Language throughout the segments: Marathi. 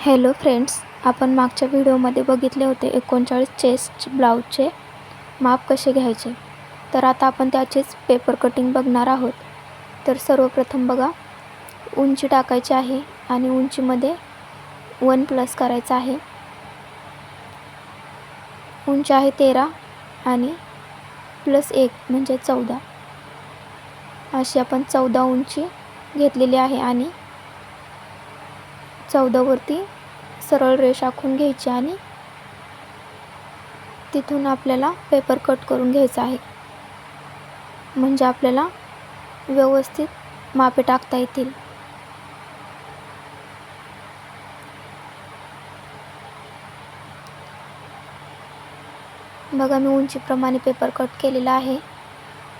हॅलो फ्रेंड्स आपण मागच्या व्हिडिओमध्ये बघितले होते एकोणचाळीस चेस्ट ब्लाऊजचे माप कसे घ्यायचे? तर आता आपण त्याचेच पेपर कटिंग बघणार आहोत. तर सर्वप्रथम बघा उंची टाकायची आहे आणि उंचीमध्ये वन प्लस करायचं आहे. उंची आहे तेरा आणि प्लस एक म्हणजे चौदा. अशी आपण चौदा उंची घेतलेली आहे आणि चौदावरती सरळ रेष आखून घ्यायची आणि तिथून आपल्याला पेपर कट करून घ्यायचा आहे. म्हणजे आपल्याला व्यवस्थित मापे टाकता येतील. बघा मी उंचीप्रमाणे पेपर कट केलेला आहे.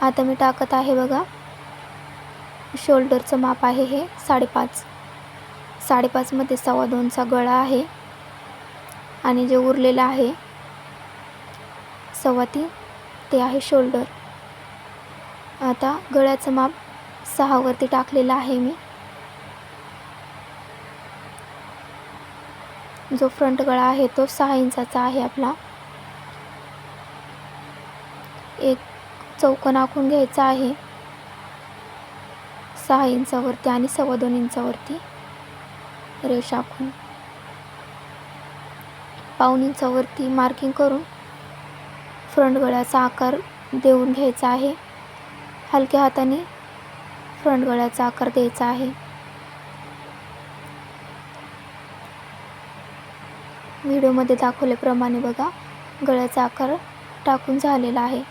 आता मी टाकत आहे बघा. शोल्डरचं माप आहे हे साडेपाच. साडेपाचमध्ये सव्वा दोनचा गळा आहे. आणि जे उरलेलं आहे सव्वा तीन ते आहे शोल्डर. आता गळ्याचं माप सहावरती टाकलेलं आहे मी. जो फ्रंट गळा आहे तो सहा इंचाचा आहे आपला. एक चौकन आखून घ्यायचा आहे. सहा इंचावरती आणि सव्वा दोन इंचावरती. रेष आखून. पाऊण इंचावरती मार्किंग करून फ्रंट गळ्याचा आकार देऊन घ्यायचा आहे. हलक्या हाताने फ्रंट गळ्याचा आकार द्यायचा आहे. व्हिडिओमध्ये दाखवल्याप्रमाणे बघा गळ्याचा आकार टाकून झालेला आहे.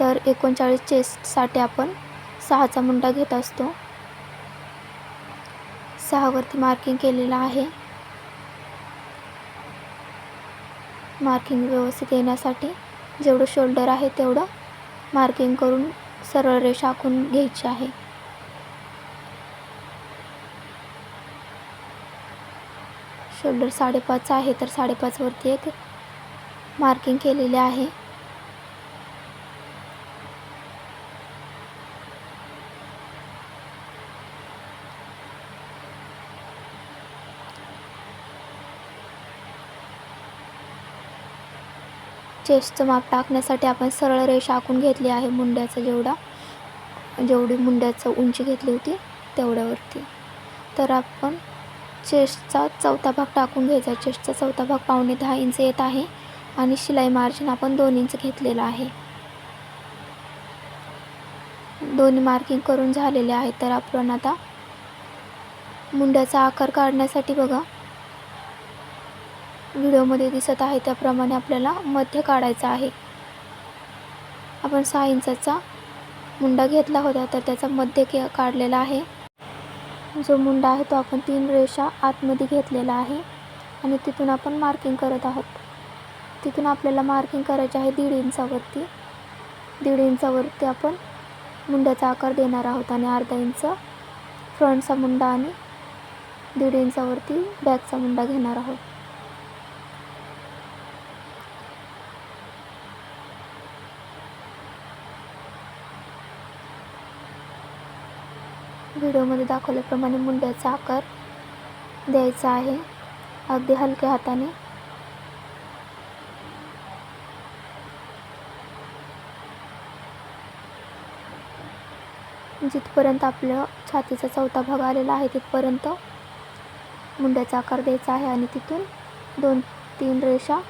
तर एकोणचाळीस चेस्टसाठी आपण सहाचा मुंडा घेत असतो. सहावरती मार्किंग केलेलं आहे. मार्किंग व्यवस्थित येण्यासाठी जेवढं शोल्डर आहे तेवढं मार्किंग करून सरळ रेषा आखून घ्यायची आहे. शोल्डर साडेपाच आहे तर साडेपाचवरती एक मार्किंग केलेले आहे. चेस्टचं माप टाकण्यासाठी आपण सरळ रेषा आखून घेतली आहे. मुंड्याचं जेवढा जेवढी मुंड्याचं उंची घेतली होती तेवढ्यावरती. तर आपण चेस्टचा चौथा भाग टाकून घ्यायचा. चेस्टचा चौथा भाग पावणे दहा इंच येत आहे आणि शिलाई मार्जिन आपण दोन इंच घेतलेलं आहे. दोन्ही मार्किंग करून झालेले आहे. तर आपण आता मुंड्याचा आकार काढण्यासाठी बघा. व्हिडिओमध्ये दिसत आहे. त्याप्रमाणे आपल्याला मध्य काढायचा आहे. आपण सहा इंचाचा मुंडा घेतला होता तर त्याचा मध्य के काढलेला आहे. जो मुंडा आहे तो आपण तीन रेषा आतमध्ये घेतलेला आहे. आणि तिथून आपण मार्किंग करत आहोत. तिथून आपल्याला मार्किंग करायचे आहे दीड इंचावरती. दीड इंचावरती आपण मुंड्याचा आकार देणार आहोत आणि अर्धा इंच फ्रंटचा मुंडा आणि दीड इंचावरती बॅकचा मुंडा घेणार आहोत. व्हिडिओमध्ये दाखवल्याप्रमाणे मुंड्याचा आकार द्यायचा आहे. अगदी हलक्या हाताने. जिथपर्यंत आपलं छातीचा चौथा भाग आलेला आहे तिथपर्यंत मुंड्याचा आकार द्यायचा आहे आणि तिथून दोन तीन रेषा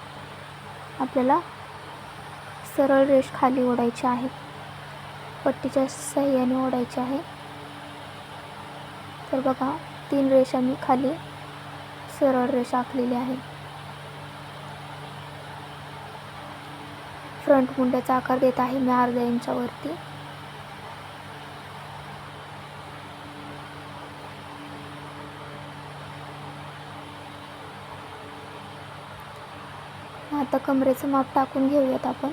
आपल्याला सरळ रेष खाली ओढायची आहे. पट्टीच्या सहाय्याने ओढायची आहे. तर बघा तीन रेषा मी खाली सरळ रेषा आखलेली आहे. फ्रंट मुंड्याचा आकार देत आहे मी अर्ध्या इंचावरती. आता कमरेचं माप टाकून घेऊयात आपण.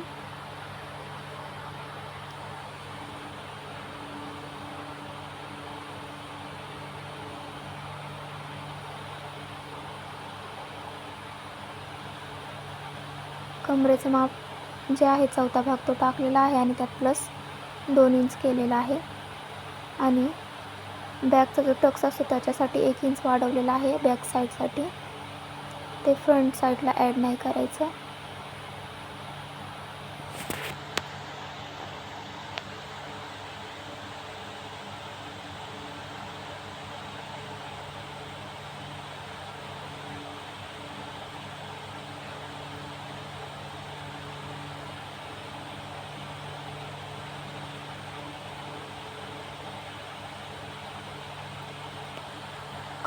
कमरेचं माप जे आहे चौथा भाग तो टाकलेला आहे आणि त्यात प्लस दोन इंच केलेला आहे. आणि बॅकचा जो टक्स असतो त्याच्यासाठी एक इंच वाढवलेला आहे बॅक साईडसाठी ते फ्रंट साईडला ॲड नाही करायचं.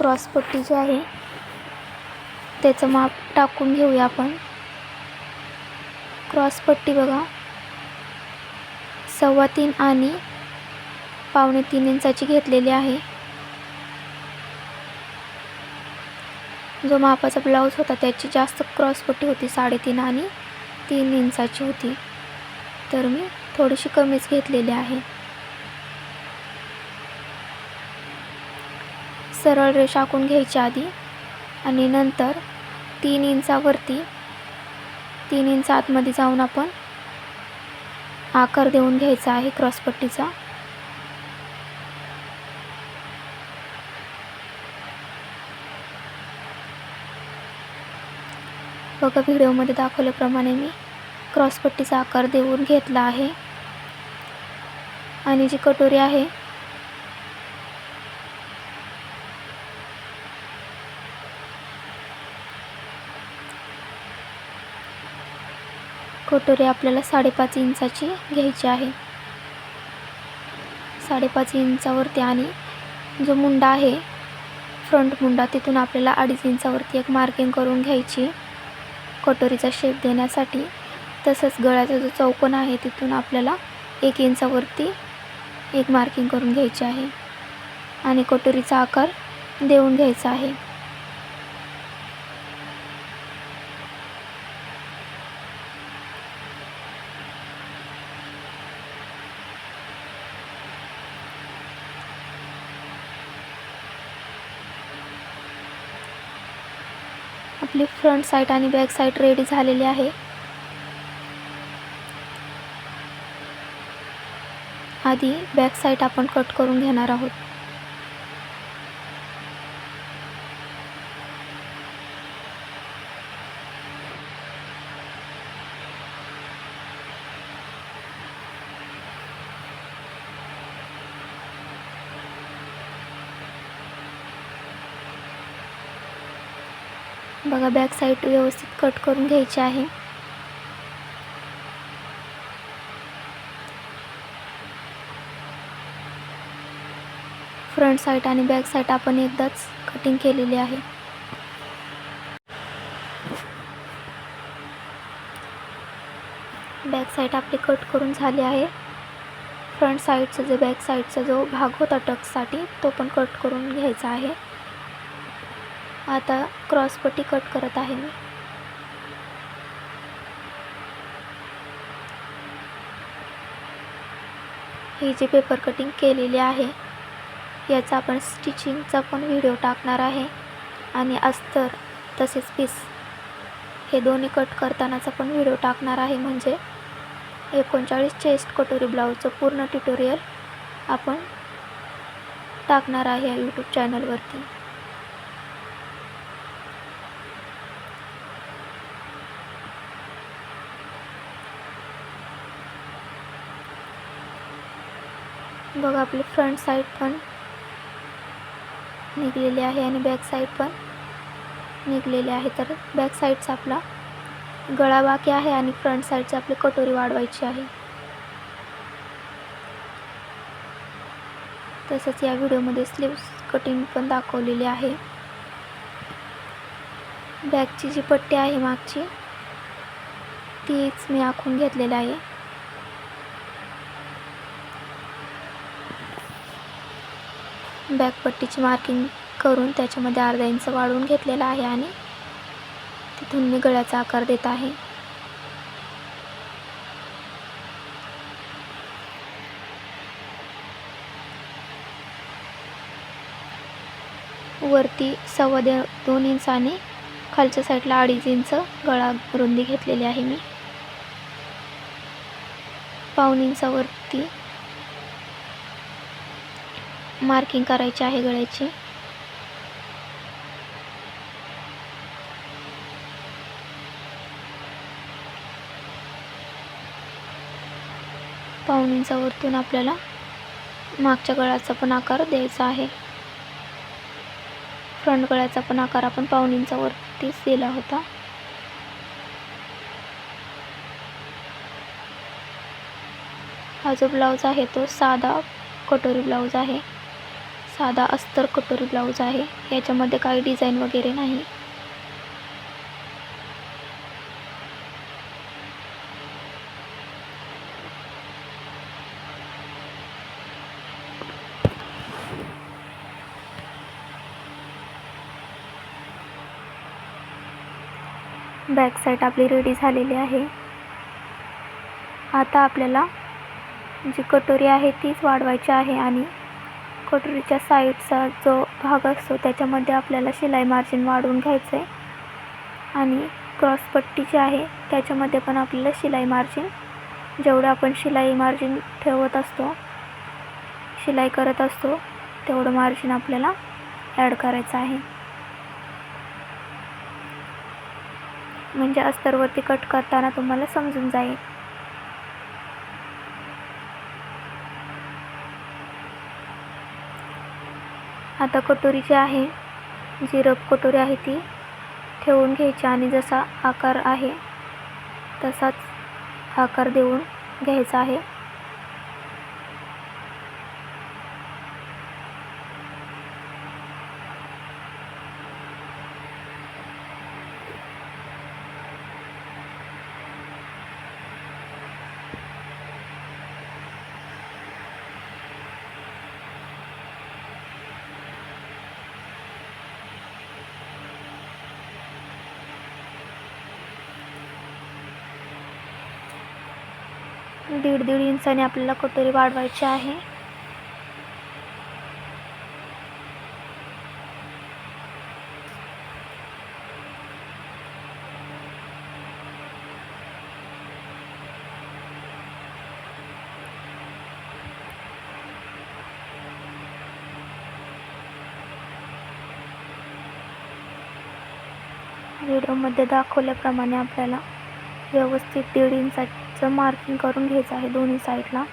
क्रॉसपट्टी जी आहे. त्याचं माप टाकून घेऊया आपण. क्रॉसपट्टी बघा. सव्वा तीन आणि पावणे तीन इंचाची घेतलेली आहे. जो मापाचा ब्लाऊज होता त्याची जास्त क्रॉसपट्टी होती साडेतीन आणि तीन इंचाची होती. तर मी थोडीशी कमीच घेतलेली आहे. सरळ रेषा आखून घ्यायची आधी आणि नंतर तीन इंचावरती तीन इंच आतमध्ये जाऊन आपण आकार देऊन घ्यायचा आहे क्रॉसपट्टीचा बघा व्हिडिओमध्ये दाखवल्याप्रमाणे मी क्रॉसपट्टीचा आकार देऊन घेतला आहे. आणि जी कटोरी आहे कटोरी आपल्याला साडेपाच इंचाची घ्यायची आहे. साडेपाच इंचावरती आणि जो मुंडा आहे फ्रंट मुंडा तिथून आपल्याला अडीच इंचावरती एक मार्किंग करून घ्यायची. कटोरीचा शेप देण्यासाठी तसंच गळ्याचा जो चौकोन आहे तिथून आपल्याला एक इंचावरती एक मार्किंग करून घ्यायची आहे. आणि कटोरीचा आकार देऊन घ्यायचा आहे. आपली फ्रंट साईड आणि बॅक साईड रेडी झालेली आहे. आधी बॅक साईड आपण कट करून घेणार आहोत. बघा बॅक साईड व्यवस्थित कट करून घ्यायची आहे. फ्रंट साईड आणि बॅक साईड आपण एकदाच कटिंग केलेली आहे. बॅक साईड आपली कट करून झाली आहे. फ्रंट साईडचा जो बॅक साईडचा जो भाग होता टक्ससाठी तो पण कट करून घ्यायचा आहे. आता क्रॉसपट्टी कट करत आहे मी. ही जी पेपर कटिंग केलेली आहे याचा आपण स्टिचिंगचा पण व्हिडिओ टाकणार आहे. आणि अस्तर तसेच पीस हे दोन्ही कट करतानाचा पण व्हिडिओ टाकणार आहे. म्हणजे एकोणचाळीस चेस्ट कटोरी ब्लाऊजचं पूर्ण ट्युटोरियल आपण टाकणार आहे या यूट्यूब चॅनलवरती बघा आपली फ्रंट साईड पण निघलेली आहे आणि बॅक साईड पण निघलेली आहे. तर बॅक साईडचा आपला गळा बाकी आहे आणि फ्रंट साईडची आपली कटोरी वाढवायची आहे. तसंच या व्हिडिओमध्ये स्लीव्स कटिंग पण दाखवलेली आहे. बॅकची जी पट्टी आहे मागची तीच मी आखून घेतलेली आहे. बॅकपट्टीची मार्किंग करून त्याच्यामध्ये अर्धा इंच वाढवून घेतलेला आहे आणि तिथून मी गळ्याचा आकार देत आहे. वरती सव्वा दे दोन इंच आणि खालच्या साईडला अडीच इंच गळा रुंदी घेतलेली आहे मी. पाऊन इंचावरती मार्किंग करायची आहे गळ्याची. पाहुणींचा वरतून आपल्याला मागच्या गळ्याचा पण आकार द्यायचा आहे. फ्रंट गळ्याचा पण आकार आपण पाहुणींचा वरतीच दिला होता. हा जो ब्लाऊज आहे तो साधा कटोरी ब्लाऊज आहे. साधा अस्तर कटोरी ब्लाऊज आहे. याच्यामध्ये काही डिझाईन वगैरे नाही. बॅक साईड आपली रेडी झालेली आहे. आता आपल्याला जी कटोरी आहे तीच वाढवायची आहे आणि कटोरीच्या साईडचा जो भाग असतो त्याच्यामध्ये आपल्याला शिलाई मार्जिन वाढवून घ्यायचं आहे आणि क्रॉसपट्टी जी आहे त्याच्यामध्ये पण आपल्याला शिलाई मार्जिन जेवढं आपण शिलाई मार्जिन ठेवत असतो शिलाई करत असतो तेवढं मार्जिन आपल्याला ॲड करायचं आहे. म्हणजे अस्तरवरती कट करताना तुम्हाला समजून जाईल. आता कटोरी जी आहे जी रफ कटोरी आहे ती ठेवून घ्यायची आणि जसा आकार आहे तसाच आकार देऊन घ्यायचा आहे. दीड दीड इंचाने आपल्याला कटोरी वाढवायची आहे. व्हिडिओमध्ये दाखवल्याप्रमाणे आपल्याला व्यवस्थित दीड इंचा मार्किंग करून घ्यायचं आहे दोन्ही साईडला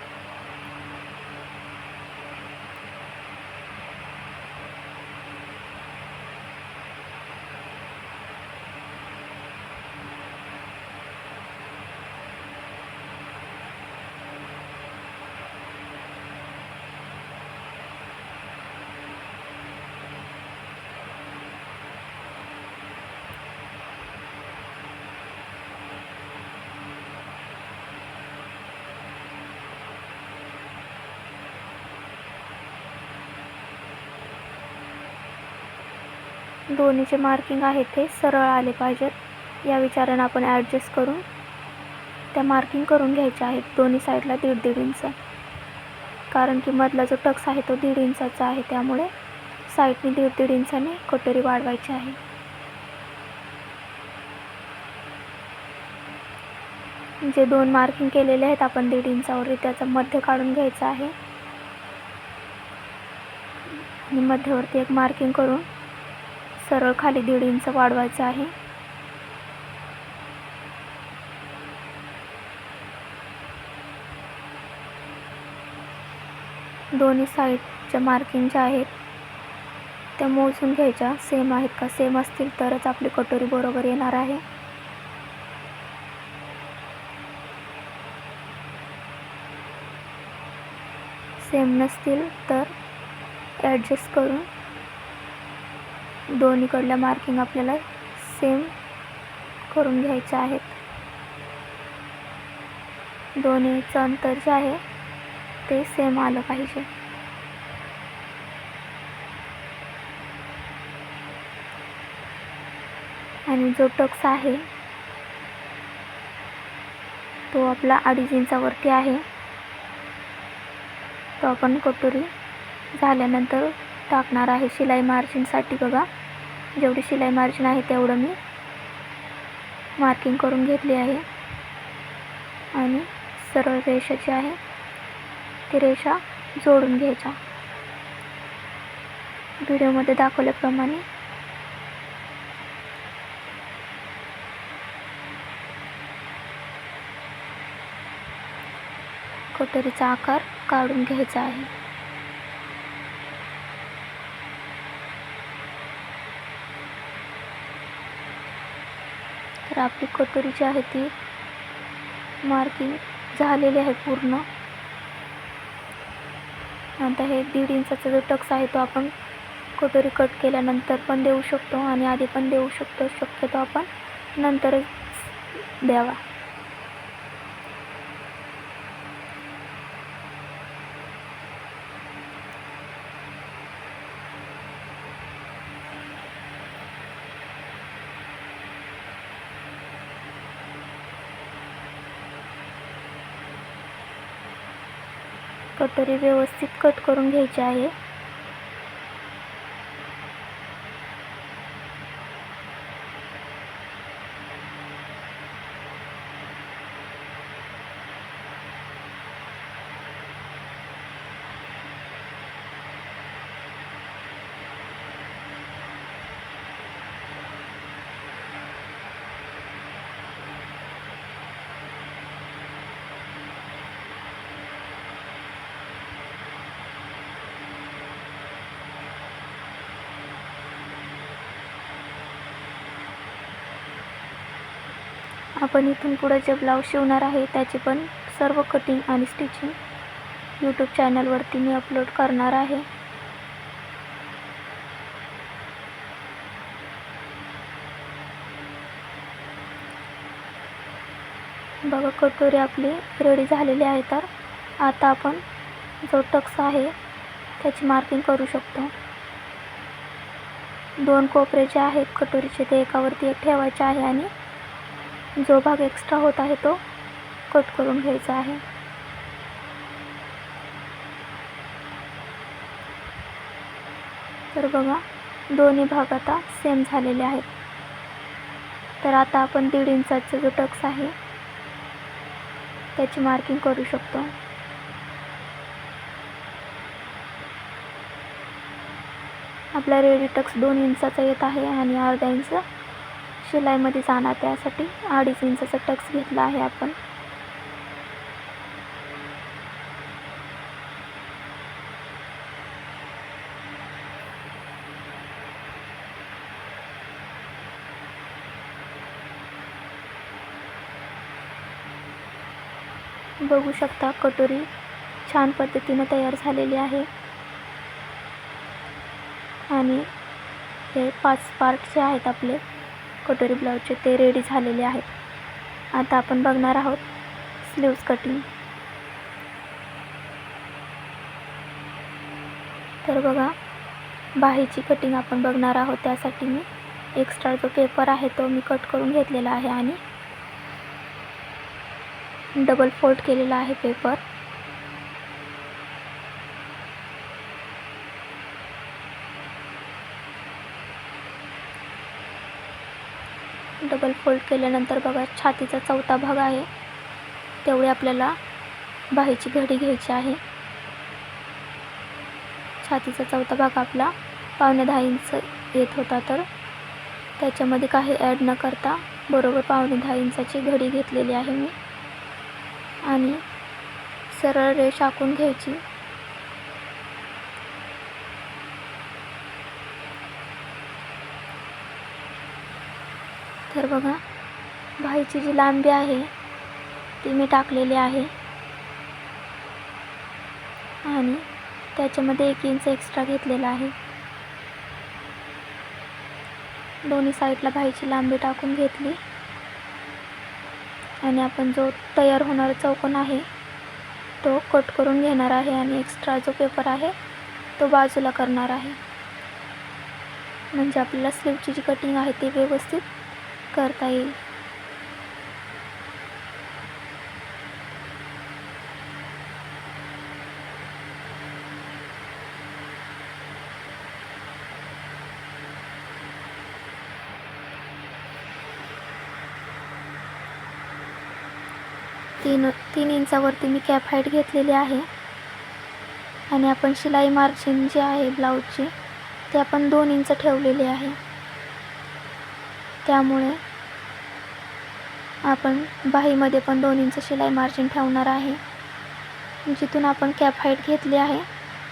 दोन्हीचे मार्किंग आहे ते सरळ आले पाहिजेत. या विचारानं आपण ॲडजस्ट करून त्या मार्किंग करून घ्यायच्या आहेत दोन्ही साईडला दीड दीड इंच कारण की मधला जो टक्स आहे तो दीड इंचाचा आहे. त्यामुळे साईडने दीड दीड इंचाने कटोरी वाढवायची आहे. जे दोन मार्किंग केलेले आहेत आपण दीड इंचावरती त्याचं मध्य काढून घ्यायचं आहे. आणि मध्यवरती एक मार्किंग करून सरळ खाली दीड इंच वाढवायचं आहे. दोन्ही साईडच्या मार्किंग ज्या आहेत त्या मोजून घ्यायच्या. सेम आहेत का सेम असतील तरच आपली कटोरी बरोबर येणार आहे. सेम नसतील तर ॲडजस्ट करून दोन्हीकडल्या मार्किंग आपल्याला सेम करून घ्यायच्या आहेत. दोन्हीचं अंतर जे आहे ते सेम आलं पाहिजे. आणि जो टक्स आहे तो आपला अडीच इंचावरती आहे. तो आपण कटोरी झाल्यानंतर टाकणार आहे. शिलाई मार्जिनसाठी बघा. जेवढी शिलाई मार्जिन आहे तेवढं मी मार्किंग करून घेतली आहे. आणि सरळ रेषा जी आहे ती रेषा जोडून घ्यायच्या. व्हिडिओमध्ये दाखवल्याप्रमाणे कटोरीचा आकार काढून घ्यायचा आहे. आपली कटोरी जी आहे ती मार्किंग झालेली आहे पूर्ण. आता हे दीड इंचाचा जो टक्स आहे तो आपण कटोरी कट केल्यानंतर पण देऊ शकतो आणि आधी पण देऊ शकतो. शक्यतो आपण नंतरच द्यावा. कटोरी व्यवस्थित कट करून घ्यायची आहे. आपण इथून पुढे जे ब्लाऊज शिवणार आहे त्याची पण सर्व कटिंग आणि स्टिचिंग यूट्यूब चॅनलवरती मी अपलोड करणार आहे. बघा कटोरी आपली रेडी झालेली आहे तर आता आपण जो टक्स आहे त्याची मार्किंग करू शकतो. दोन कोपरे जे आहेत कटोरीचे ते एकावरती एक ठेवायचे आहे आणि जो भाग एक्स्ट्रा होत आहे तो कट करून घ्यायचा आहे. तर बघा दोन्ही भाग आता सेम झालेले आहेत. तर आता आपण दीड इंचाचा जो टक्स आहे त्याची मार्किंग करू शकतो. आपला रेडी टक्स दोन इंचाचा येत आहे आणि अर्धा इंच शिलाईमध्ये जाणार. त्यासाठी अडीच इंचाचा टक्स घेतला आहे आपण. बघू शकता कटोरी छान पद्धतीने तयार झालेली आहे. आणि हे पाच पार्ट जे आहेत आपले कटोरी ब्लाऊजचे ते रेडी झालेले आहेत. आता आपण बघणार आहोत स्लीव्ज कटिंग. तर बघा बाहीची कटिंग आपण बघणार आहोत. त्यासाठी मी एक्स्ट्रा जो पेपर आहे तो मी कट करून घेतलेला आहे आणि डबल फोल्ड केलेला आहे पेपर डबल फोल्ड केल्यानंतर बघा छातीचा चौथा भाग आहे. तेवढी आपल्याला बाहीची घडी घ्यायची आहे. छातीचा चौथा भाग आपला पावणे दहा इंच येत होता तर. त्याच्यामध्ये काही ॲड न करता बरोबर पावणे दहा इंचाची घडी घेतलेली आहे मी. आणि सरळ रेष आखून घ्यायची. तर बघा भाईची जी लांबी आहे ती मी टाकलेली आहे. आणि त्याच्यामध्ये एक इंच एक्स्ट्रा घेतलेला आहे. दोन्ही साईडला भाईची लांबी टाकून घेतली. आणि आपण जो तयार होणारा चौकोन आहे तो कट करून घेणार आहे आणि एक्स्ट्रा जो पेपर आहे तो बाजूला करणार आहे. म्हणजे आपल्याला स्लीवची जी कटिंग आहे ती व्यवस्थित करता येईल. तीन तीन इंचावरती मी कॅप हाईट घेतलेली आहे. आणि आपण शिलाई मार्जिन जी आहे ब्लाऊजची ते आपण दोन इंच ठेवलेली आहे. त्यामुळे आपण बाहीमध्ये पण दोन इंच शिलाई मार्जिन ठेवणार आहे. जिथून आपण कॅप हाईट घेतली आहे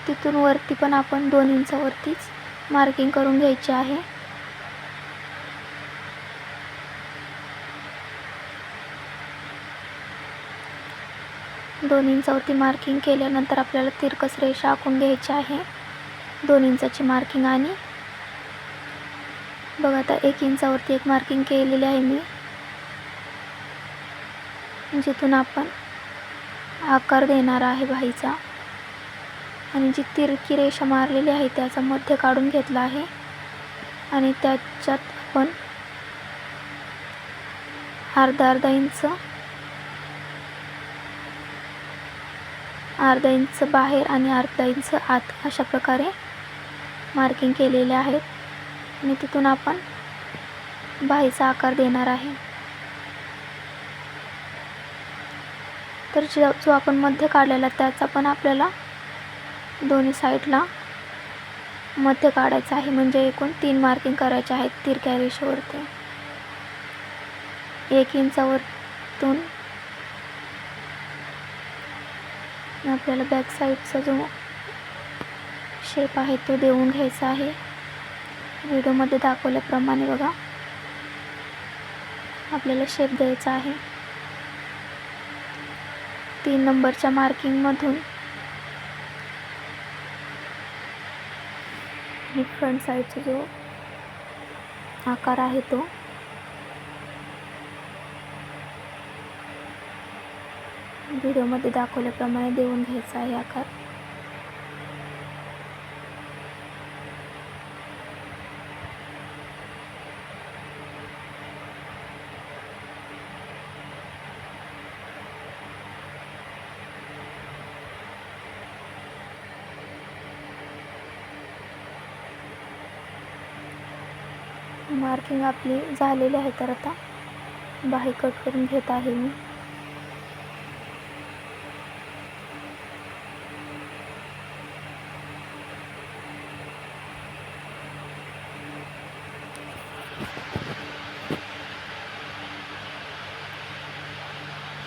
तिथून वरती पण आपण दोन इंचवरतीच मार्किंग करून घ्यायची आहे. दोन इंचावरती मार्किंग केल्यानंतर आपल्याला तिरकस रेषा आखून घ्यायची आहे. दोन इंचाची मार्किंग आणि बघा आता एक इंचावरती एक मार्किंग केलेली आहे मी. जिथून आपण आकार देणार आहे बाईचा आणि जी तिरकी रेषा मारलेली आहे त्याचा मध्य काढून घेतला आहे. आणि त्याच्यात आपण अर्धा अर्धा इंच अर्धा इंच बाहेर आणि अर्धा इंच आत अशा प्रकारे मार्किंग केलेले आहेत. आणि तिथून आपण बाहीचा आकार देणार आहे. तर जो जो आपण मध्य काढलेला त्याचा पण आपल्याला दोन्ही साईडला मध्य काढायचं आहे. म्हणजे एकूण तीन मार्किंग करायचे आहेत तिरक्या रेषेवरती एक इंचावरतून आपल्याला बॅक साईडचा जो शेप आहे तो देऊन घ्यायचा आहे. व्हिडिओमध्ये दाखवल्याप्रमाणे बघा. आपल्याला शेप द्यायचा आहे. तीन नंबरच्या मार्किंगमधून ही फ्रंट साईडचा जो आकार आहे तो. व्हिडिओमध्ये दाखवल्याप्रमाणे देऊन घ्यायचा आहे आकार. मार्किंग आपली झालेली आहे तर आता बाही कट करून घेत आहे मी.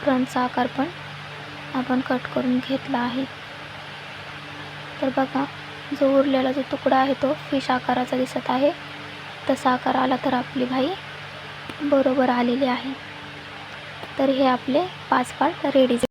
फ्रंटचा आकार पण आपण कट करून घेतला आहे. तर बघा जो उरलेला जो तुकडा आहे तो फिश आकाराचा दिसत आहे. तसा आकार आला तर आपली भाई बरोबर आलेली आहे. तर हे आपले पाच पार्ट रेडी